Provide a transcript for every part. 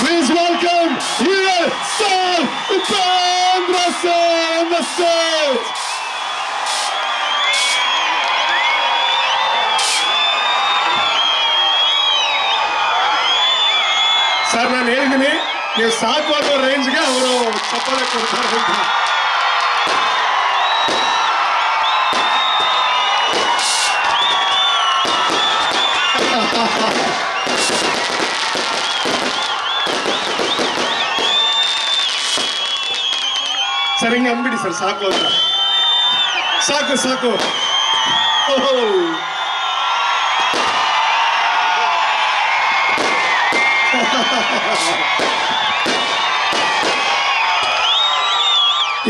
Please welcome here, Sir Upendra Sir on the stage. Sir ನಾನು ಹೇಳಿದ್ದೀನಿ ನೀವು ಸಾಕು ಅನ್ನೋ ರೇಂಜ್ಗೆ ಅವರು ಚಪ್ಪಾಳೆ ಕೊಡ್ತಾರೆ ಅಂತ ಹಿಂಗೆ ಅಂದ್ಬಿಡಿ ಸರ್, ಸಾಕು ಅಂತ. ಸಾಕು ಸಾಕು.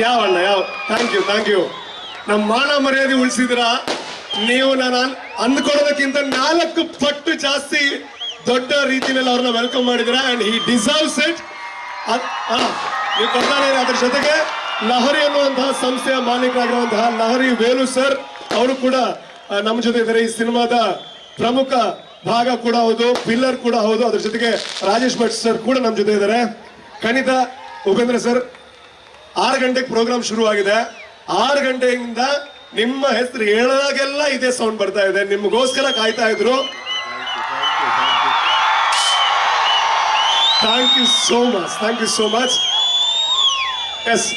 ಯಾವಣ್ಣ ಯಾವ ಥ್ಯಾಂಕ್ ಯು ಥ್ಯಾಂಕ್ ಯು ನಮ್ಮ ಮಾನ ಮರ್ಯಾದೆ ಉಳಿಸಿದ್ರ? ನೀವು ನಾನು ಅಂದ್ಕೊಳ್ಳೋದಕ್ಕಿಂತ ನಾಲ್ಕು ಪಟ್ಟು ಜಾಸ್ತಿ ದೊಡ್ಡ ರೀತಿಯಲ್ಲಿ ಅವ್ರನ್ನ ವೆಲ್ಕಮ್ ಮಾಡಿದ್ರ? ಅಂಡ್ ಹಿ ಡಿಸರ್ವ್ಸ್ ಇಟ್ ನೀವು ಕೊಡ್ತಾನೆ ಅದ್ರ ಜೊತೆಗೆ. ಲಹರಿ ಅನ್ನುವಂತಹ ಸಂಸ್ಥೆಯ ಮಾಲೀಕರಾಗಿರುವಂತಹ ಲಹರಿ ವೇಲು ಸರ್ ಅವರು ಕೂಡ ನಮ್ಮ ಜೊತೆ ಇದ್ದಾರೆ. ಈ ಸಿನಿಮಾದ ಪ್ರಮುಖ ಭಾಗ ಕೂಡ ಹೌದು, ಪಿಲ್ಲರ್ ಕೂಡ ಹೌದು. ಅದ್ರ ಜೊತೆಗೆ ರಾಜೇಶ್ ಭಟ್ ಸರ್ ಕೂಡ ನಮ್ಮ ಜೊತೆ ಇದ್ದಾರೆ. ಖಂಡಿತ ಉಪೇಂದ್ರ ಸರ್, ಆರು ಗಂಟೆಗೆ ಪ್ರೋಗ್ರಾಮ್ ಶುರು ಆಗಿದೆ ಆರು ಗಂಟೆಯಿಂದ ನಿಮ್ಮ ಹೆಸರು ಹೇಳಾಗೆಲ್ಲ ಇದೇ ಸೌಂಡ್ ಬರ್ತಾ ಇದೆ. ನಿಮಗೋಸ್ಕರ ಕಾಯ್ತಾ ಇದ್ರು. Thank you so much thank you so much yes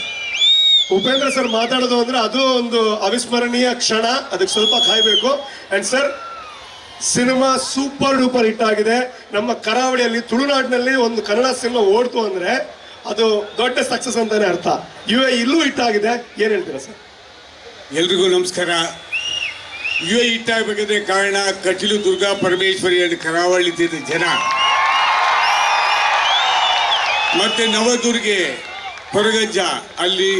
Upendra sir ಮಾತಾಡೋದು ಅಂದ್ರೆ ಅದು ಒಂದು ಅವಿಸ್ಮರಣೀಯ ಕ್ಷಣ. ಅದಕ್ಕೆ ಸ್ವಲ್ಪ ಕಾಯ್ಬೇಕು. And sir cinema super duper hit ಆಗಿದೆ. ನಮ್ಮ ಕರಾವಳಿಯಲ್ಲಿ, ತುಳುನಾಡಿನಲ್ಲಿ ಒಂದು ಕನ್ನಡ ಸಿನಿಮಾ ಓಡ್ತು ಅಂದ್ರೆ ಅದು ದೊಡ್ಡ ಸಕ್ಸಸ್ ಅಂತಾನೆ ಅರ್ಥ. ಯು ಎ ಇಲ್ಲೂ ಹಿಟ್ ಆಗಿದೆ. ಏನ್ ಹೇಳ್ತೀರಾ ಸರ್? ಎಲ್ರಿಗೂ ನಮಸ್ಕಾರ. ಯು ಎ ಹಿಟ್ಟಾಗಬೇಕಾದ್ರೆ ಕಾರಣ ಕಟೀಲು ದುರ್ಗಾ ಪರಮೇಶ್ವರಿ and ಕರಾವಳಿ ಜನ. ಮತ್ತೆ ನವದುರ್ಗೆ ಕೊರಗಜ್ಜ ಅಲ್ಲಿ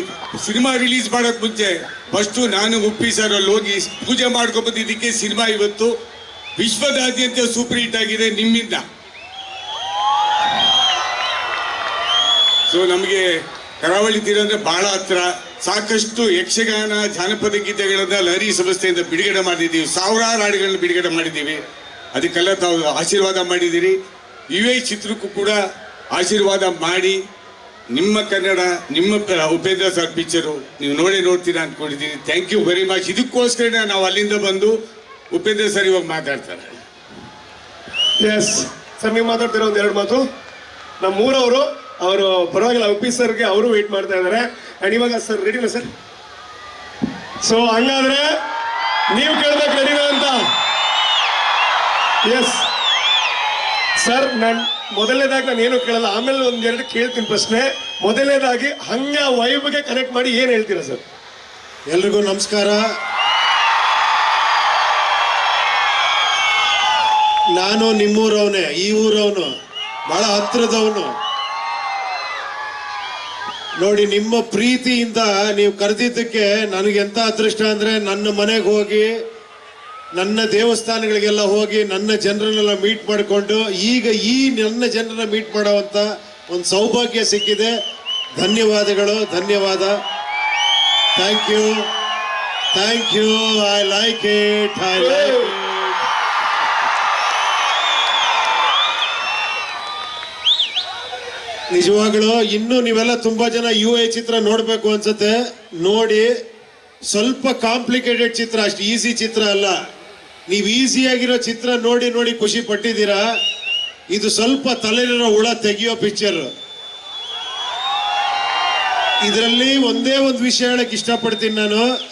ಸಿನಿಮಾ ರಿಲೀಸ್ ಮಾಡೋಕ್ಕೆ ಮುಂಚೆ ಫಸ್ಟು ನಾನು ಉಪ್ಪಿ ಸರ್ ಅಲ್ಲಿ ಹೋಗಿ ಪೂಜೆ ಮಾಡ್ಕೊಂಬಂದಿದ್ದಕ್ಕೆ ಸಿನಿಮಾ ಇವತ್ತು. ವಿಶ್ವದಾದ್ಯಂತ ಸೂಪರ್ ಹಿಟ್ ಆಗಿದೆ ನಿಮ್ಮಿಂದ. ಸೊ ನಮಗೆ ಕರಾವಳಿ ತೀರ ಅಂದರೆ ಬಹಳ ಹತ್ರ ಸಾಕಷ್ಟು ಯಕ್ಷಗಾನ, ಜಾನಪದ ಗೀತೆಗಳನ್ನ ಲಹರಿ ಸಂಸ್ಥೆಯಿಂದ ಬಿಡುಗಡೆ ಮಾಡಿದ್ದೀವಿ. ಸಾವಿರಾರು ಹಾಡುಗಳನ್ನ ಬಿಡುಗಡೆ ಮಾಡಿದ್ದೀವಿ. ಅದಕ್ಕೆಲ್ಲ ತಾವು ಆಶೀರ್ವಾದ ಮಾಡಿದ್ದೀರಿ. ಯು ಎ ಚಿತ್ರಕ್ಕೂ ಕೂಡ ಆಶೀರ್ವಾದ ಮಾಡಿ. ನಿಮ್ಮ ಕನ್ನಡ, ನಿಮ್ಮ ಉಪೇಂದ್ರ ಸರ್ ಪಿಕ್ಚರು ನೀವು ನೋಡಿ ನೋಡ್ತೀರಾ ಅಂದ್ಕೊಂಡಿದ್ದೀನಿ ಥ್ಯಾಂಕ್ ಯು ವೆರಿ ಮಚ್ ಇದಕ್ಕೋಸ್ಕರ ನಾವು ಅಲ್ಲಿಂದ ಬಂದು ಉಪೇಂದ್ರ ಸರ್ ಇವಾಗ ಮಾತಾಡ್ತಾರೆ. ಎಸ್ ಸರ್, ನೀವು ಮಾತಾಡ್ತೀರಾ ಒಂದ್ ಎರಡು ಮಾತು. ನಮ್ಮ ಊರವರು, ಅವರು ಪರವಾಗಿಲ್ಲ ಉಪಿ ಸರ್ಗೆ ಅವರು ವೇಟ್ ಮಾಡ್ತಾ ಇದ್ದಾರೆ ಅಂಡ್ ಇವಾಗ ಸರ್ ರೆಡಿನಾ ಸರ್ ಸೊ ಹಂಗಾದ್ರೆ ನೀವು ಕೇಳ್ಬೇಕು ರೆಡಿನಾ ಅಂತ. ಎಸ್ ಸರ್ ನಾನು ಮೊದಲನೇದಾಗಿ ನಾನು ಏನು ಕೇಳಲ್ಲ, ಆಮೇಲೆ ಒಂದೆರಡು ಕೇಳ್ತೀನಿ ಪ್ರಶ್ನೆ. ಮೊದಲನೇದಾಗಿ ಹಂಗ ವೈಬ್ಗೆ ಕನೆಕ್ಟ್ ಮಾಡಿ ಏನು ಹೇಳ್ತೀರಾ ಸರ್? ಎಲ್ರಿಗೂ ನಮಸ್ಕಾರ. ನಾನು ನಿಮ್ಮೂರವನೇ, ಈ ಊರವನು, ಬಹಳ ಹತ್ರದವನು ನೋಡಿ, ನಿಮ್ಮ ಪ್ರೀತಿಯಿಂದ ನೀವು ಕರೆದಿದ್ದಕ್ಕೆ ನನಗೆ ಎಂಥ ಅದೃಷ್ಟ ಅಂದ್ರೆ ನನ್ನ ಮನೆಗೆ ಹೋಗಿ ನನ್ನ ದೇವಸ್ಥಾನಗಳಿಗೆಲ್ಲ ಹೋಗಿ ನನ್ನ ಜನರನ್ನೆಲ್ಲ ಮೀಟ್ ಮಾಡಿಕೊಂಡು ಈಗ ಈ ನನ್ನ ಜನರನ್ನ ಮೀಟ್ ಮಾಡೋವಂಥ ಒಂದು ಸೌಭಾಗ್ಯ ಸಿಕ್ಕಿದೆ. ಧನ್ಯವಾದಗಳು, ಧನ್ಯವಾದ. Thank you thank you I like it I like ನಿಜವಾಗ್ಲು ಇನ್ನೂ ನೀವೆಲ್ಲ ತುಂಬಾ ಜನ ಯು ಎ ಚಿತ್ರ ನೋಡ್ಬೇಕು ಅನ್ಸುತ್ತೆ. ನೋಡಿ, ಸ್ವಲ್ಪ ಕಾಂಪ್ಲಿಕೇಟೆಡ್ ಚಿತ್ರ, ಅಷ್ಟು ಈಸಿ ಚಿತ್ರ ಅಲ್ಲ. ನೀವು ಈಸಿಯಾಗಿರೋ ಚಿತ್ರ ನೋಡಿ ನೋಡಿ ಖುಷಿ ಪಟ್ಟಿದ್ದೀರಾ? ಇದು ಸ್ವಲ್ಪ ತಲೆಲಿರೋ ಹುಳ ತೆಗೆಯೋ ಪಿಕ್ಚರ್ ಇದರಲ್ಲಿ ಒಂದೇ ಒಂದು ವಿಷಯ ಹೇಳಕ್ ಇಷ್ಟಪಡ್ತೀನಿ ನಾನು.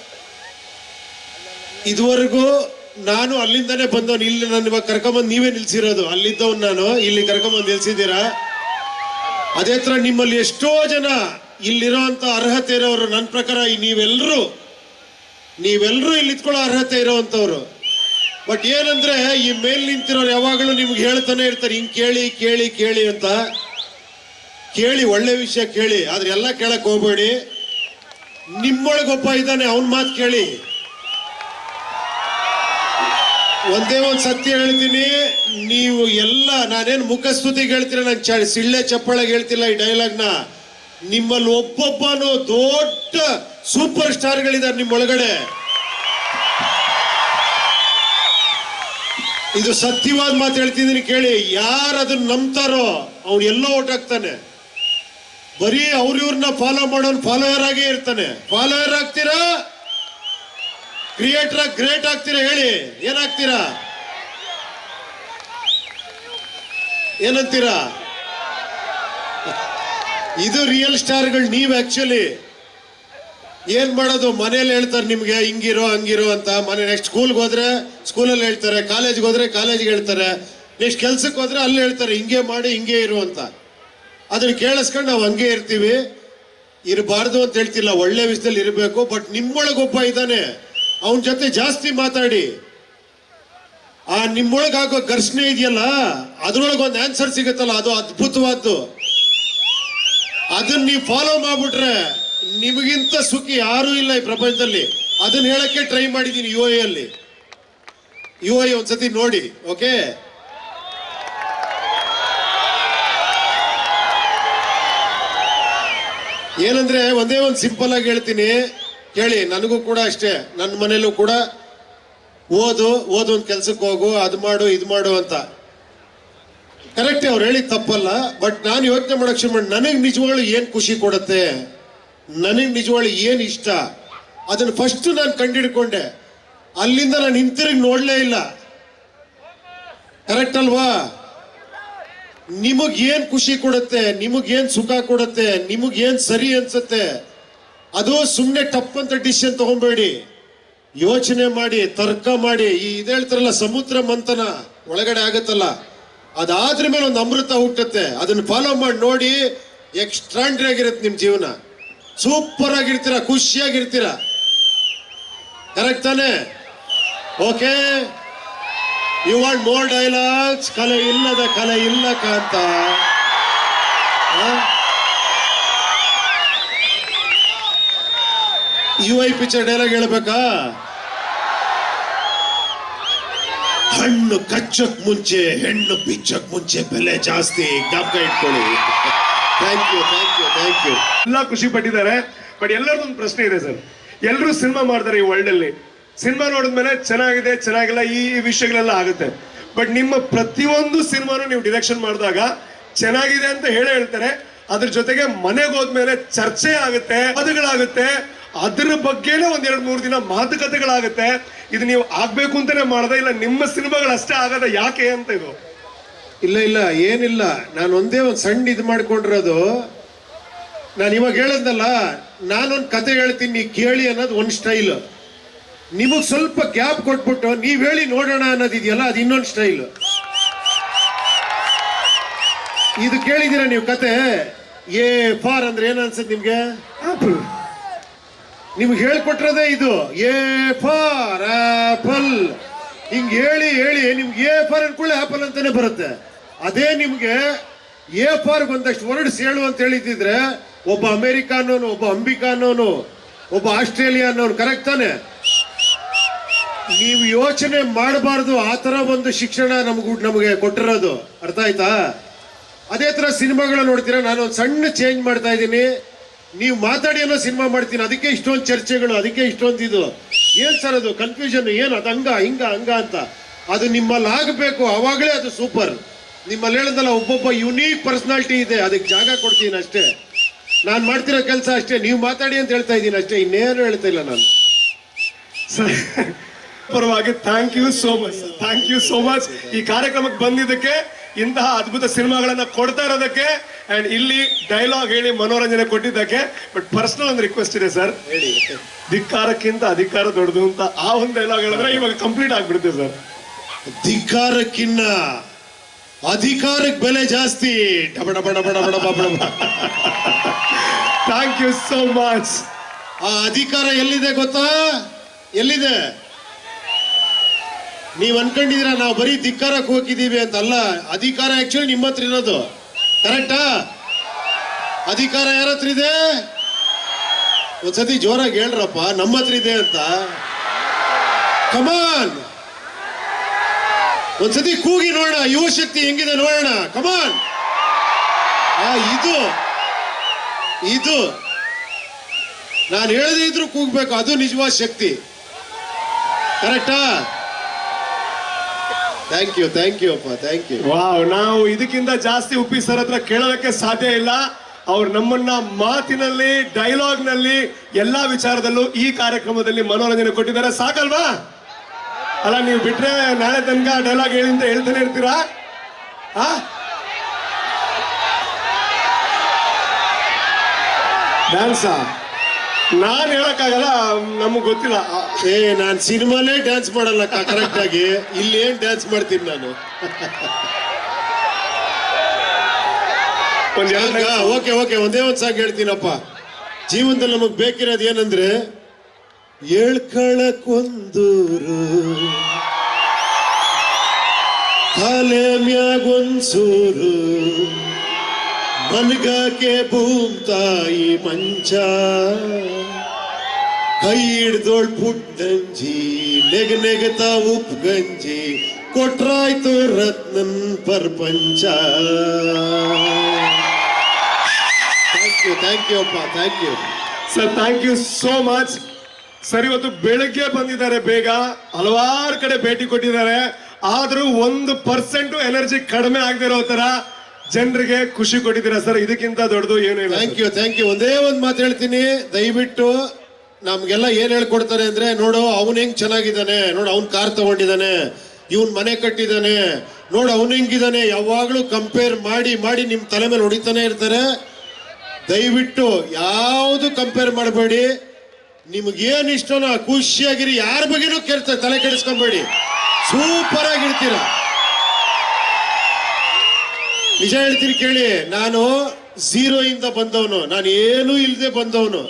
ಇದುವರೆಗೂ ನಾನು ಅಲ್ಲಿಂದನೇ ಬಂದವನು. ಇಲ್ಲಿ ನಾನು ಇವಾಗ ಕರ್ಕೊಂಬಂದು ನೀವೇ ನಿಲ್ಸಿರೋದು. ಅಲ್ಲಿದ್ದವನು ನಾನು. ಇಲ್ಲಿ ಕರ್ಕೊಂಬಂದು ನಿಲ್ಸಿದ್ದೀರಾ? ಅದೇ ತರ ನಿಮ್ಮಲ್ಲಿ ಎಷ್ಟೋ ಜನ ಇಲ್ಲಿರೋಂಥ ಅರ್ಹತೆ ಇರೋರು. ನನ್ನ ಪ್ರಕಾರ ನೀವೆಲ್ಲರೂ ನೀವೆಲ್ಲರೂ ಇಲ್ಲಿ ಇತ್ಕೊಳ್ಳೋ ಅರ್ಹತೆ ಇರೋವಂಥವ್ರು ಬಟ್ ಏನಂದ್ರೆ, ಈ ಮೇಲ್ ನಿಂತಿರೋರು ಯಾವಾಗಲೂ ನಿಮ್ಗೆ ಹೇಳ್ತಾನೆ ಇರ್ತಾರೆ, ಹಿಂಗೆ ಕೇಳಿ ಕೇಳಿ ಕೇಳಿ ಅಂತ. ಕೇಳಿ, ಒಳ್ಳೆ ವಿಷಯ ಕೇಳಿ, ಆದ್ರೆ ಎಲ್ಲ ಕೇಳಕ್ ಹೋಗ್ಬೇಡಿ. ನಿಮ್ಮೊಳಗೊಬ್ಬ ಇದ್ದಾನೆ, ಅವನ್ ಮಾತು ಕೇಳಿ. ಒಂದೇ ಒಂದು ಸತ್ಯ ಹೇಳ್ತೀನಿ, ನೀವು ಎಲ್ಲ, ನಾನೇನು ಮುಖಸ್ತುತಿಗೆ ಹೇಳ್ತೀರ ನಾನು ಚ ಸಿಳ್ಳೆ ಚಪ್ಪಳಗೆ ಹೇಳ್ತಿಲ್ಲ ಈ ಡೈಲಾಗ್ನ. ನಿಮ್ಮಲ್ಲಿ ಒಬ್ಬೊಬ್ಬನು ದೊಡ್ಡ ಸೂಪರ್ ಸ್ಟಾರ್ಗಳಿದ್ದಾರೆ ನಿಮ್ಮ ಇದು ಸತ್ಯವಾದ ಮಾತು ಹೇಳ್ತಿದ್ದೀನಿ ಕೇಳಿ. ಯಾರು ಅದನ್ನ ನಂಬ್ತಾರೋ ಅವ್ನು ಎಲ್ಲೋ ಓಟಾಗ್ತಾನೆ ಬರೀ ಅವ್ರಿವ್ರನ್ನ ಫಾಲೋ ಮಾಡೋನ್ ಫಾಲೋವರ್ ಆಗೇ ಇರ್ತಾನೆ. ಫಾಲೋವರ್ ಆಗ್ತೀರಾ? ಕ್ರಿಯೇಟರ್ ಆಗಿ ಗ್ರೇಟ್ ಆಗ್ತೀರಾ ಹೇಳಿ. ಏನಾಗ್ತೀರಾ? ಏನಂತೀರಾ? ಇದು ರಿಯಲ್ ಸ್ಟಾರ್ಗಳು ನೀವು ಆಕ್ಚುಲಿ ಏನ್ ಮಾಡೋದು? ಮನೇಲಿ ಹೇಳ್ತಾರೆ ನಿಮ್ಗೆ, ಹಿಂಗಿರೋ, ಹಂಗಿರೋ ಅಂತ. ಮನೆ ನೆಕ್ಸ್ಟ್ ಸ್ಕೂಲ್ಗೆ ಹೋದ್ರೆ ಸ್ಕೂಲಲ್ಲಿ ಹೇಳ್ತಾರೆ ಕಾಲೇಜ್ಗೆ ಹೋದ್ರೆ ಕಾಲೇಜ್ಗೆ ಹೇಳ್ತಾರೆ. ನೆಕ್ಸ್ಟ್ ಕೆಲ್ಸಕ್ಕೆ ಹೋದ್ರೆ ಅಲ್ಲಿ ಹೇಳ್ತಾರೆ, ಹಿಂಗೆ ಮಾಡಿ, ಹಿಂಗೆ ಇರು ಅಂತ. ಅದನ್ನ ಕೇಳಿಸ್ಕೊಂಡು ನಾವು ಹಂಗೆ ಇರ್ತೀವಿ. ಇರಬಾರ್ದು ಅಂತ ಹೇಳ್ತಿಲ್ಲ, ಒಳ್ಳೆ ವಿಷಯದಲ್ಲಿ ಇರಬೇಕು ಬಟ್ ನಿಮ್ಮೊಳಗೊಬ್ಬ ಇದ್ದಾನೆ. ಅವನ ಜೊತೆ ಜಾಸ್ತಿ ಮಾತಾಡಿ. ಆ ನಿಮ್ಮೊಳಗೆ ಆಗೋ ಘರ್ಷಣೆ ಇದೆಯಲ್ಲ, ಅದ್ರೊಳಗೆ ಒಂದು ಆನ್ಸರ್ ಸಿಗುತ್ತಲ್ಲ, ಅದು ಅದ್ಭುತವಾದ್ದು. ಅದನ್ನ ನೀವು ಫಾಲೋ ಮಾಡ್ಬಿಟ್ರೆ ನಿಮಗಿಂತ ಸುಖಿ ಯಾರೂ ಇಲ್ಲ ಈ ಪ್ರಪಂಚದಲ್ಲಿ. ಅದನ್ನ ಹೇಳಕ್ಕೆ ಟ್ರೈ ಮಾಡಿದ್ದೀನಿ ಯು ಐ ಅಲ್ಲಿ. ಯು ಐ ಒಂದ್ಸತಿ ನೋಡಿ ಓಕೆ ಏನಂದ್ರೆ ಒಂದೇ ಒಂದು ಸಿಂಪಲ್ ಆಗಿ ಹೇಳ್ತೀನಿ. ಕೇಳಿ, ನನಗೂ ಕೂಡ ಅಷ್ಟೇ ನನ್ನ ಮನೇಲೂ ಕೂಡ. ಓದು ಓದು ಒಂದು ಕೆಲ್ಸಕ್ಕೆ ಹೋಗು, ಅದು ಮಾಡು, ಇದು ಮಾಡು ಅಂತ. ಕರೆಕ್ಟ್ ಅವ್ರು ಹೇಳಿದ್ದು ತಪ್ಪಲ್ಲ ಬಟ್ ನಾನು ಯೋಚನೆ ಮಾಡಕ್ ಶುರು ಮಾಡಿ ನನಗೆ ನಿಜವಾಗ್ಲೂ ಏನು ಖುಷಿ ಕೊಡುತ್ತೆ? ನನಗೆ ನಿಜವಾಗ್ಲೂ ಏನು ಇಷ್ಟ, ಅದನ್ನು ಫಸ್ಟ್ ನಾನು ಕಂಡಿಡ್ಕೊಂಡೆ. ಅಲ್ಲಿಂದ ನಾನು ಹಿಂತಿರುಗಿ ನೋಡಲೇ ಇಲ್ಲ. ಕರೆಕ್ಟ್ ಅಲ್ವಾ? ನಿಮಗೇನ್ ಖುಷಿ ಕೊಡುತ್ತೆ ನಿಮಗೇನು ಸುಖ ಕೊಡುತ್ತೆ ನಿಮಗೇನು ಸರಿ ಅನ್ಸುತ್ತೆ, ಅದು ಸುಮ್ಮನೆ ಟಪ್ ಅಂತ ಡಿಸಿಷನ್ ತಗೊಂಬೇಡಿ. ಯೋಚನೆ ಮಾಡಿ, ತರ್ಕ ಮಾಡಿ, ಈ ಇದು ಹೇಳ್ತಾರಲ್ಲ, ಸಮುದ್ರ ಮಂಥನ ಒಳಗಡೆ ಆಗುತ್ತಲ್ಲ ಅದಾದ್ರ ಮೇಲೆ ಒಂದು ಅಮೃತ ಹುಟ್ಟುತ್ತೆ. ಅದನ್ನ ಫಾಲೋ ಮಾಡಿ ನೋಡಿ ಎಕ್ಸ್ಟ್ರಾಂಡ್ರಿ ಆಗಿರುತ್ತೆ ನಿಮ್ಮ ಜೀವನ. ಸೂಪರ್ ಆಗಿರ್ತೀರ ಖುಷಿಯಾಗಿರ್ತೀರ ಕರೆಕ್ಟ್ ತಾನೆ? Okay you want more dialogues ಕಲೆ ಇಲ್ಲದ ಕಲೆ ಇಲ್ಲ ಕಾಂತ. ಯು ಐ ಪಿಕ್ಚರ್ ಡೈಲಾಗ್ ಹೇಳ್ಬೇಕಾ? ಹಣ್ಣು ಕಚ್ಚಕ್ ಮುಂಚೆ, ಹೆಣ್ಣು ಬಿಚ್ಚಕ್ ಮುಂಚೆ ಬೆಲೆ ಜಾಸ್ತಿ. ಜ್ಞಾಪಕ ಇಟ್ಕೊಳ್ಳಿ. Thank you thank you thank you ಎಲ್ಲ ಖುಷಿ ಪಟ್ಟಿದ್ದಾರೆ. ಬಟ್ ಎಲ್ಲರದ್ದು ಒಂದು ಪ್ರಶ್ನೆ ಇದೆ ಸರ್. ಎಲ್ಲರೂ ಸಿನಿಮಾ ಮಾಡ್ತಾರೆ ಈ ವರ್ಲ್ಡ್ ಅಲ್ಲಿ. ಸಿನಿಮಾ ನೋಡಿದ್ಮೇಲೆ ಚೆನ್ನಾಗಿದೆ, ಚೆನ್ನಾಗಿಲ್ಲ, ಈ ವಿಷಯಗಳೆಲ್ಲ ಆಗುತ್ತೆ. ಬಟ್ ನಿಮ್ಮ ಪ್ರತಿಯೊಂದು ಸಿನಿಮಾನು ನೀವು ಡಿರೆಕ್ಷನ್ ಮಾಡಿದಾಗ ಚೆನ್ನಾಗಿದೆ ಅಂತ ಹೇಳೇ ಹೇಳ್ತಾರೆ. ಅದ್ರ ಜೊತೆಗೆ ಮನೆಗೆ ಹೋದ್ಮೇಲೆ ಚರ್ಚೆ ಆಗುತ್ತೆ ಪದಗಳಾಗುತ್ತೆ ಅದ್ರ ಬಗ್ಗೆನೇ ಒಂದ್ ಎರಡ್ ಮೂರು ದಿನ ಮಾತುಕತೆಗಳಾಗುತ್ತೆ. ಇದು ನೀವು ಆಗ್ಬೇಕು ಅಂತಾನೆ ಮಾಡದ ಇಲ್ಲ, ನಿಮ್ಮ ಸಿನಿಮಾಗಳು ಅಷ್ಟೇ ಆಗದ ಯಾಕೆ ಅಂತ ಇದು? ಇಲ್ಲ ಇಲ್ಲ ಏನಿಲ್ಲ. ನಾನು ಒಂದೇ ಒಂದು ಸಣ್ಣ ಇದು ಮಾಡ್ಕೊಂಡಿರೋದು. ನಾನು ಇವಾಗ ಹೇಳದ್ನಲ್ಲ ನಾನೊಂದು ಕತೆ ಹೇಳ್ತೀನಿ ನೀ ಕೇಳಿ ಅನ್ನೋದು ಒಂದು ಸ್ಟೈಲ್ ನಿಮಗೆ ಸ್ವಲ್ಪ ಗ್ಯಾಪ್ ಕೊಟ್ಬಿಟ್ಟು ನೀವು ಹೇಳಿ ನೋಡೋಣ ಅನ್ನೋದಿದೆಯಲ್ಲ ಅದು ಇನ್ನೊಂದು ಸ್ಟೈಲ್ ಇದು ಕೇಳಿದ್ದೀರಾ ನೀವು ಕತೆ? ಏ ಫಾರ್ ಅಂದ್ರೆ ಏನು ಅನ್ಸುತ್ತೆ ನಿಮಗೆ? ನಿಮ್ಗೆ ನಿಮ್ಗೆ ಹೇಳ್ಕೊಟ್ರದೇ ಇದು. ಏ ಫಾರ್ ಆಪಲ್. ಹಿಂಗೆ ಹೇಳಿ ಹೇಳಿ ನಿಮ್ಗೆ ಎ ಫಾರ್ ಅನ್ಕೊಳ್ಳಿ ಆಪಲ್ ಅಂತಾನೆ ಬರುತ್ತೆ. ಅದೇ ನಿಮಗೆ ಎ ಫಾರ್ ಒಂದಷ್ಟು ವರ್ಡ್ಸ್ ಹೇಳು ಅಂತ ಹೇಳಿದ್ರೆ ಒಬ್ಬ ಅಮೆರಿಕ ಅನ್ನೋನು ಒಬ್ಬ ಅಂಬಿಕಾ ಅನ್ನೋನು ಒಬ್ಬ ಆಸ್ಟ್ರೇಲಿಯಾ ಅನ್ನೋನು ಕರೆಕ್ಟ್ ತಾನೆ? ನೀವು ಯೋಚನೆ ಮಾಡಬಾರ್ದು, ಆ ಥರ ಒಂದು ಶಿಕ್ಷಣ ನಮ್ಗೆ, ನಮಗೆ ಕೊಟ್ಟಿರೋದು. ಅರ್ಥ ಆಯ್ತಾ? ಅದೇ ತರ ಸಿನಿಮಾಗಳು ನೋಡ್ತೀರಾ? ನಾನು ಒಂದು ಸಣ್ಣ ಚೇಂಜ್ ಮಾಡ್ತಾ ಇದ್ದೀನಿ. ನೀವು ಮಾತಾಡಿ ಅನ್ನೋ ಸಿನಿಮಾ ಮಾಡ್ತೀನಿ. ಅದಕ್ಕೆ ಇಷ್ಟೊಂದು ಚರ್ಚೆಗಳು, ಅದಕ್ಕೆ ಇಷ್ಟೊಂದು ಇದು. ಏನ್ ಸರ್ ಅದು? ಕನ್ಫ್ಯೂಷನ್ ಏನು ಅದು? ಹಂಗ, ಹಿಂಗ, ಹಂಗ ಅಂತ. ಅದು ನಿಮ್ಮಲ್ಲಿ ಆಗಬೇಕು ಅವಾಗಲೇ ಅದು ಸೂಪರ್ ನಿಮ್ಮಲ್ಲಿ ಹೇಳದಲ್ಲ ಒಬ್ಬೊಬ್ಬ ಯುನೀಕ್ ಪರ್ಸನಾಲಿಟಿ ಇದೆ. ಅದಕ್ಕೆ ಜಾಗ ಕೊಡ್ತೀನಿ ಅಷ್ಟೇ. ನಾನು ಮಾಡ್ತಿರೋ ಕೆಲಸ ಅಷ್ಟೇ. ನೀವು ಮಾತಾಡಿ ಅಂತ ಹೇಳ್ತಾ ಇದ್ದೀನಿ ಅಷ್ಟೇ. ಇನ್ನೇನು ಹೇಳ್ತಾ ಇಲ್ಲ ನಾನು. ಸರ್, ಪರವಾಗಿ thank you so much thank you so much ಈ ಕಾರ್ಯಕ್ರಮಕ್ಕೆ ಬಂದಿದ್ದಕ್ಕೆ ಇಂತಹ ಅದ್ಭುತ ಸಿನಿಮಾಗಳನ್ನ ಕೊಡ್ತಾ ಇರೋದಕ್ಕೆ ಅಂಡ್ ಇಲ್ಲಿ ಡೈಲಾಗ್ ಹೇಳಿ ಮನೋರಂಜನೆ ಕೊಟ್ಟಿದ್ದಕ್ಕೆ ಬಟ್ ಪರ್ಸನಲ್ ಒಂದು ರಿಕ್ವೆಸ್ಟ್ ಇದೆ ಸರ್. ಹೇಳಿ. ಧಿಕ್ಕಾರಕ್ಕಿಂತ ಅಧಿಕಾರ ದೊಡ್ಡದು ಅಂತ ಆ ಒಂದು ಡೈಲಾಗ್ ಹೇಳಿದ್ರೆ ಇವಾಗ ಕಂಪ್ಲೀಟ್ ಆಗ್ಬಿಡುತ್ತೆ ಸರ್. ಧಿಕ್ಕಾರಕ್ಕಿನ್ನ ಅಧಿಕಾರಕ್ಕೆ ಬೆಲೆ ಜಾಸ್ತಿ. ಥ್ಯಾಂಕ್ ಯು ಸೋ ಮಚ್ ಆ ಅಧಿಕಾರ ಎಲ್ಲಿದೆ ಗೊತ್ತಾ? ಎಲ್ಲಿದೆ? ನೀವ್ ಅನ್ಕೊಂಡಿದೀರ ನಾವು ಬರೀ ಧಿಕ್ಕಾರಕ್ಕೆ ಹೋಗಿದೀವಿ ಅಂತ ಅಲ್ಲ ಅಧಿಕಾರ ಆಕ್ಚುಲಿ ನಿಮ್ಮ ಹತ್ರ ಇರೋದು. ಕರೆಕ್ಟಾ ಅಧಿಕಾರ ಯಾರ ಹತ್ರ ಇದೆ? ಒಂದ್ಸತಿ ಜೋರಾಗಿ ಹೇಳ್ರಪ್ಪ, ನಮ್ಮ ಹತ್ರ ಇದೆ ಅಂತ. ಕಮಾನ್ ಒಂದ್ಸತಿ ಕೂಗಿ ನೋಡೋಣ, ಯುವ ಶಕ್ತಿ ಹೆಂಗಿದೆ ನೋಡೋಣ. ಕಮಾನ್ ಇದು ಇದು. ನಾನು ಹೇಳದೇ ಇದ್ರು ಕೂಗ್ಬೇಕು, ಅದು ನಿಜವಾದ ಶಕ್ತಿ. ಕರೆಕ್ಟಾ ಥ್ಯಾಂಕ್ ಯು ಥ್ಯಾಂಕ್ ಯು ಅಪ್ಪ ಥ್ಯಾಂಕ್ ಯು ವಾವ್ ನಾವು ಇದಕ್ಕಿಂತ ಜಾಸ್ತಿ ಉಪ್ಪಿ ಸರ್ ಹತ್ರ ಕೇಳೋದಕ್ಕೆ ಸಾಧ್ಯ ಇಲ್ಲ. ಅವ್ರು ನಮ್ಮನ್ನ ಮಾತಿನಲ್ಲಿ ಡೈಲಾಗ್ನಲ್ಲಿ, ಎಲ್ಲಾ ವಿಚಾರದಲ್ಲೂ ಈ ಕಾರ್ಯಕ್ರಮದಲ್ಲಿ ಮನೋರಂಜನೆ ಕೊಟ್ಟಿದ್ದಾರೆ. ಸಾಕಲ್ವಾ? ಅಲ್ಲ ನೀವು ಬಿಟ್ರೆ ನಾಳೆ ತನಕ ಡೈಲಾಗ್ ಹೇಳಿ ಅಂತ ಹೇಳ್ತಾನೆ ಇರ್ತೀರಾ? ಆ? ಡ್ಯಾನ್ಸಾ ನಾನು ಹೇಳಕ್ಕಾಗಲ್ಲ ನಮಗ್ ಗೊತ್ತಿಲ್ಲ. ಏ ನಾನ್ ಸಿನಿಮಾಲೇ ಡ್ಯಾನ್ಸ್ ಮಾಡಲ್ಲ ಕರೆಕ್ಟ್ ಆಗಿ. ಇಲ್ಲಿ ಏನ್ ಡ್ಯಾನ್ಸ್ ಮಾಡ್ತೀನಿ ನಾನು? ಓಕೆ ಓಕೆ ಒಂದೇ ಒಂದು ಸಾಂಗ್ ಹೇಳ್ತೀನಪ್ಪ. ಜೀವನದಲ್ಲಿ ನಮಗ್ ಬೇಕಿರೋದು ಏನಂದ್ರೆ ಹೇಳ್ಕೊಳಕ್ಕೊಂದೂರು ತಲೆ ಮ್ಯಾಗೊಂದ್ಸೂರು ಮನ್ಗಾಕೆ ಭೂಮ್ತಾಯಿ ಮಂಚ. ಕೈ ಹಿಡ್ದೋಳ್ ಪುಟ್ಟಂಜಿ, ನೆಗ ನೆಗತ ಉಪ್ ಗಂಜಿ ಕೊಟ್ರಾಯ್ತು Ratnan Prapancha. Thank you thank you ಅಪ್ಪ thank you sir thank you so much sir ಇವತ್ತು ಬೆಳಗ್ಗೆ ಬಂದಿದ್ದಾರೆ ಬೇಗ. ಹಲವಾರು ಕಡೆ ಭೇಟಿ ಕೊಟ್ಟಿದ್ದಾರೆ. ಆದ್ರೂ ಒಂದು ಪರ್ಸೆಂಟ್ ಎನರ್ಜಿ ಕಡಿಮೆ ಆಗದಿರೋ ತರ ಜನರಿಗೆ ಖುಷಿ ಕೊಟ್ಟಿದ್ದೀರಾ ಸರ್? ಇದಕ್ಕಿಂತ ದೊಡ್ಡದು ಏನು ಇಲ್ಲ ಥ್ಯಾಂಕ್ ಯು ಥ್ಯಾಂಕ್ ಯು ಒಂದೇ ಒಂದು ಮಾತು ಹೇಳ್ತೀನಿ. ದಯವಿಟ್ಟು ನಮ್ಗೆಲ್ಲ ಏನ್ ಹೇಳ್ಕೊಡ್ತಾರೆ ಅಂದ್ರೆ ನೋಡು ಅವನ್ ಹೆಂಗ್ ಚೆನ್ನಾಗಿದ್ದಾನೆ. ನೋಡು ಅವ್ನ್ ಕಾರ್ ತಗೊಂಡಿದ್ದಾನೆ. ಇವನ್ ಮನೆ ಕಟ್ಟಿದ್ದಾನೆ. ನೋಡು ಅವನ್ ಹೆಂಗಿದ್ದಾನೆ. ಯಾವಾಗ್ಲೂ ಕಂಪೇರ್ ಮಾಡಿ ಮಾಡಿ ನಿಮ್ ತಲೆ ಮೇಲೆ ಹೊಡಿತಾನೆ ಇರ್ತಾರೆ. ದಯವಿಟ್ಟು ಯಾವುದು ಕಂಪೇರ್ ಮಾಡಬೇಡಿ. ನಿಮ್ಗೆ ಇಷ್ಟನ ಖುಷಿಯಾಗಿರಿ, ಯಾರ ಬಗ್ಗೆನೂ ಕೇಳ್ತಾರೆ ತಲೆ ಕೆಡಿಸ್ಕೊಂಬೇಡಿ. ಸೂಪರ್ ಆಗಿರ್ತೀರ. ನಿಜ ಹೇಳ್ತೀನಿ ಕೇಳಿ, ನಾನು ಝೀರೋ ಇಂದ ಬಂದವನು, ನಾನು ಏನೂ ಇಲ್ಲದೆ ಬಂದವನು.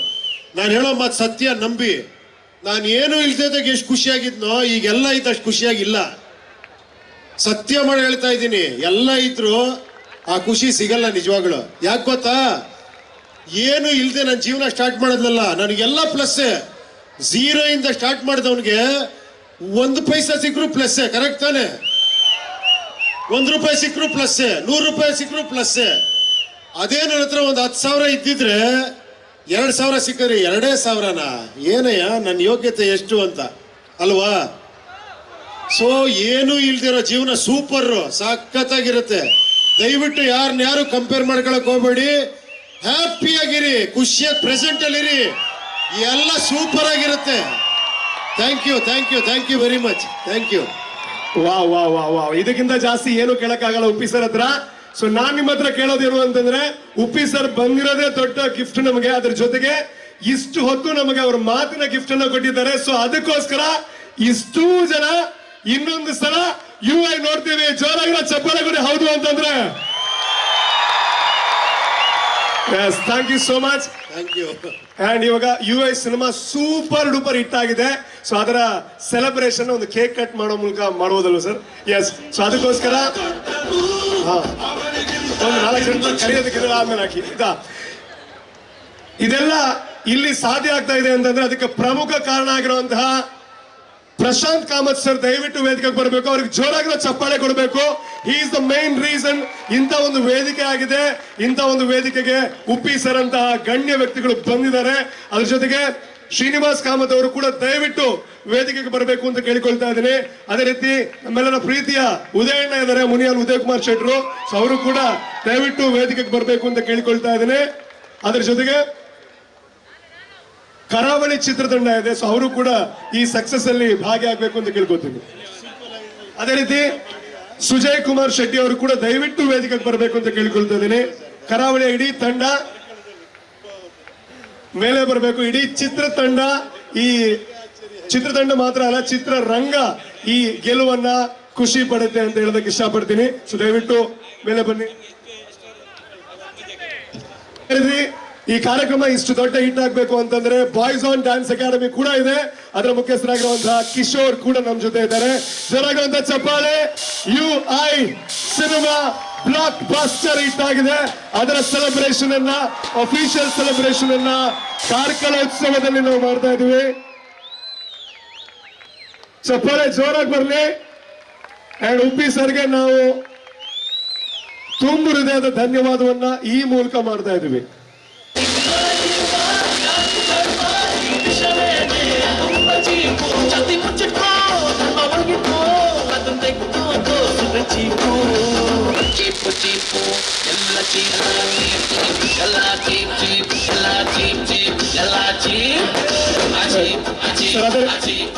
ನಾನು ಹೇಳೋ ಮಾತು ಸತ್ಯ, ನಂಬಿ. ನಾನು ಏನೂ ಇದ್ದಾಗ ಎಷ್ಟು ಖುಷಿಯಾಗಿದ್ನೋ, ಈಗೆಲ್ಲ ಇದ್ದಷ್ಟು ಖುಷಿಯಾಗಿಲ್ಲ. ಸತ್ಯ ಮಾಡಿ ಹೇಳ್ತಾ ಇದ್ದೀನಿ, ಎಲ್ಲ ಇದ್ರು ಆ ಖುಷಿ ಸಿಗಲ್ಲ ನಿಜವಾಗ್ಲು. ಯಾಕೆ ಗೊತ್ತಾ? ಏನು ಇಲ್ಲದೆ ನನ್ನ ಜೀವನ ಸ್ಟಾರ್ಟ್ ಮಾಡೋದ್ನಲ್ಲ, ನನಗೆಲ್ಲ ಪ್ಲಸ್ಸೇ ಝೀರೋ ಇಂದ ಸ್ಟಾರ್ಟ್ ಮಾಡಿದವನಿಗೆ ಒಂದು ಪೈಸಾ ಸಿಕ್ಕರು ಪ್ಲಸ್ಸೇ ಕರೆಕ್ಟ್ ತಾನೆ? ಒಂದು ರೂಪಾಯಿ ಸಿಕ್ಕರು ಪ್ಲಸ್ ನೂರು ರೂಪಾಯಿ ಸಿಕ್ಕರು ಪ್ಲಸ್ ಅದೇ ನನ್ನ ಹತ್ರ ಒಂದು ಹತ್ತು ಸಾವಿರ ಇದ್ದಿದ್ರೆ ಎರಡು ಸಾವಿರ ಸಿಕ್ಕರೆ ಎರಡೇ ಸಾವಿರನಾ? ಏನಯ್ಯ ನನ್ನ ಯೋಗ್ಯತೆ ಎಷ್ಟು ಅಂತ? ಅಲ್ವಾ? ಸೊ ಏನು ಇಲ್ದಿರೋ ಜೀವನ ಸೂಪರ್ ಸಖತ್ತಾಗಿರುತ್ತೆ. ದಯವಿಟ್ಟು ಯಾರನ್ನ ಯಾರು ಕಂಪೇರ್ ಮಾಡ್ಕೊಳಕ್ ಹೋಗ್ಬೇಡಿ. ಹ್ಯಾಪಿ ಆಗಿರಿ ಖುಷಿಯಾಗಿ ಪ್ರೆಸೆಂಟ್ ಅಲ್ಲಿರಿ ಎಲ್ಲ ಸೂಪರ್ ಆಗಿರುತ್ತೆ. Thank you thank you thank you very much thank you ವಾ ವಾ ವಾ ವಾ. ಇದಕ್ಕಿಂತ ಜಾಸ್ತಿ ಏನು ಕೇಳಕ್ಕಾಗಲ್ಲ ಉಪ್ಪಿ ಸರ್ ಹತ್ರ. ಸೊ ನಾನ್ ನಿಮ್ಮ ಹತ್ರ ಕೇಳೋದೇನು ಅಂತಂದ್ರೆ, ಉಪ್ಪಿ ಸರ್ ಬಂದಿರೋದೇ ದೊಡ್ಡ ಗಿಫ್ಟ್ ನಮಗೆ. ಅದ್ರ ಜೊತೆಗೆ ಇಷ್ಟು ಹೊತ್ತು ನಮಗೆ ಅವ್ರ ಮಾತಿನ ಗಿಫ್ಟ್ ಅನ್ನ ಕೊಟ್ಟಿದ್ದಾರೆ. ಸೊ ಅದಕ್ಕೋಸ್ಕರ ಇಷ್ಟೂ ಜನ ಇನ್ನೊಂದು ಸಲ ಯು ಐ ನೋಡ್ತೀವಿ. ಜೋರಾಗಿರೋ ಚಪ್ಪಾಳೆ ಕೊಡಿ. ಹೌದು ಅಂತಂದ್ರೆ. Yes thank you so much thank you and ಇವಾಗ U I cinema super duper hit ಆಗಿದೆ. ಸೊ ಅದರ ಸೆಲೆಬ್ರೇಷನ್ ಒಂದು ಕೇಕ್ ಕಟ್ ಮಾಡೋ ಮೂಲಕ ಮಾಡುವುದಲ್ಲ ಸರ್ ಎಸ್ ಸೊ ಅದಕ್ಕೋಸ್ಕರ ಹಾಂ. ಒಂದು ನಾಲ್ಕು ಜನ ಕರೆಯೋದಕ್ಕೆ ಆಮೇಲೆ ಹಾಕಿ. ಇದಾ ಇದೆಲ್ಲ ಇಲ್ಲಿ ಸಾಧ್ಯ ಆಗ್ತಾ ಇದೆ ಅಂತಂದ್ರೆ ಅದಕ್ಕೆ ಪ್ರಮುಖ ಕಾರಣ ಆಗಿರುವಂತಹ ಪ್ರಶಾಂತ್ ಕಾಮತ್ ಸರ್ ದಯವಿಟ್ಟು ವೇದಿಕೆಗೆ ಬರಬೇಕು. ಅವ್ರಿಗೆ ಜೋರಾಗಿರೋ ಚಪ್ಪಾಳೆ ಕೊಡಬೇಕು. He is the main reason ಇಂಥ ಒಂದು ವೇದಿಕೆ ಆಗಿದೆ. ಇಂಥ ಒಂದು ವೇದಿಕೆಗೆ ಉಪ್ಪಿ ಸರ್ ಅಂತಹ ಗಣ್ಯ ವ್ಯಕ್ತಿಗಳು ಬಂದಿದ್ದಾರೆ. ಅದ್ರ ಜೊತೆಗೆ ಶ್ರೀನಿವಾಸ್ ಕಾಮತ್ ಅವರು ಕೂಡ ದಯವಿಟ್ಟು ವೇದಿಕೆಗೆ ಬರಬೇಕು ಅಂತ ಕೇಳಿಕೊಳ್ತಾ ಇದ್ದೀನಿ. ಅದೇ ರೀತಿ ನಮ್ಮೆಲ್ಲರ ಪ್ರೀತಿಯ ಉದಯಣ್ಣ ಇದ್ದಾರೆ ಮುನಿಯಲ್ ಉದಯ್ ಕುಮಾರ್ ಶೆಟ್ರು ಅವರು ಕೂಡ ದಯವಿಟ್ಟು ವೇದಿಕೆಗೆ ಬರಬೇಕು ಅಂತ ಕೇಳಿಕೊಳ್ತಾ ಇದ್ದೀನಿ. ಅದ್ರ ಜೊತೆಗೆ ಕರಾವಳಿ ಚಿತ್ರತಂಡ ಇದೆ ಸೊ ಅವರು ಕೂಡ ಈ ಸಕ್ಸಸ್ ಅಲ್ಲಿ ಭಾಗಿಯಾಗಬೇಕು ಅಂತ ಕೇಳ್ಕೊತೀನಿ. ಅದೇ ರೀತಿ ಸುಜಯ್ ಕುಮಾರ್ ಶೆಟ್ಟಿ ಅವರು ಕೂಡ ದಯವಿಟ್ಟು ವೇದಿಕೆಗೆ ಬರಬೇಕು ಅಂತ ಕೇಳ್ಕೊಳ್ತಾ ಇದ್ದೀನಿ. ಕರಾವಳಿಯ ಇಡೀ ತಂಡ ಮೇಲೆ ಬರಬೇಕು. ಇಡೀ ಚಿತ್ರತಂಡ ಈ ಚಿತ್ರತಂಡ ಮಾತ್ರ ಅಲ್ಲ, ಚಿತ್ರರಂಗ ಈ ಗೆಲುವನ್ನ ಖುಷಿ ಪಡುತ್ತೆ ಅಂತ ಹೇಳೋದಕ್ಕೆ ಇಷ್ಟಪಡ್ತೀನಿ. ಸೊ ದಯವಿಟ್ಟು ಮೇಲೆ ಬನ್ನಿ. ಈ ಕಾರ್ಯಕ್ರಮ ಇಷ್ಟು ದೊಡ್ಡ ಹಿಟ್ ಆಗಬೇಕು ಅಂತಂದ್ರೆ ಬಾಯ್ಸ್ ಆನ್ ಡ್ಯಾನ್ಸ್ ಅಕಾಡೆಮಿ ಕೂಡ ಇದೆ. ಅದರ ಮುಖ್ಯಸ್ಥರಾಗಿರುವಂತಹ ಕಿಶೋರ್ ಕೂಡ ನಮ್ಮ ಜೊತೆ ಇದ್ದಾರೆ. ಜನಾಗಿರುವಂತಹ ಚಪ್ಪಾಳೆ U I cinema blockbuster hit ಆಗಿದೆ. ಅದರ ಸೆಲೆಬ್ರೇಷನ್ ಅನ್ನ ಅಫಿಷಿಯಲ್ ಸೆಲೆಬ್ರೇಷನ್ ಅನ್ನ ಕಾರ್ಕಳ ಉತ್ಸವದಲ್ಲಿ ನಾವು ಮಾಡ್ತಾ ಇದೀವಿ ಚಪ್ಪಾಳೆ, ಜೋರಾಗಿ ಬರ್ಲಿ. ಅಂಡ್ ಉಪ್ಪಿ ಸರ್ಗೆ ನಾವು ತುಂಬು ಹೃದಯದ ಧನ್ಯವಾದವನ್ನ ಈ ಮೂಲಕ ಮಾಡ್ತಾ ಇದೀವಿ টিপু লালা টিপ লালা টিপ টিপ লালা টিপ টিপ লালা টিপ আজিব আজিব আজিব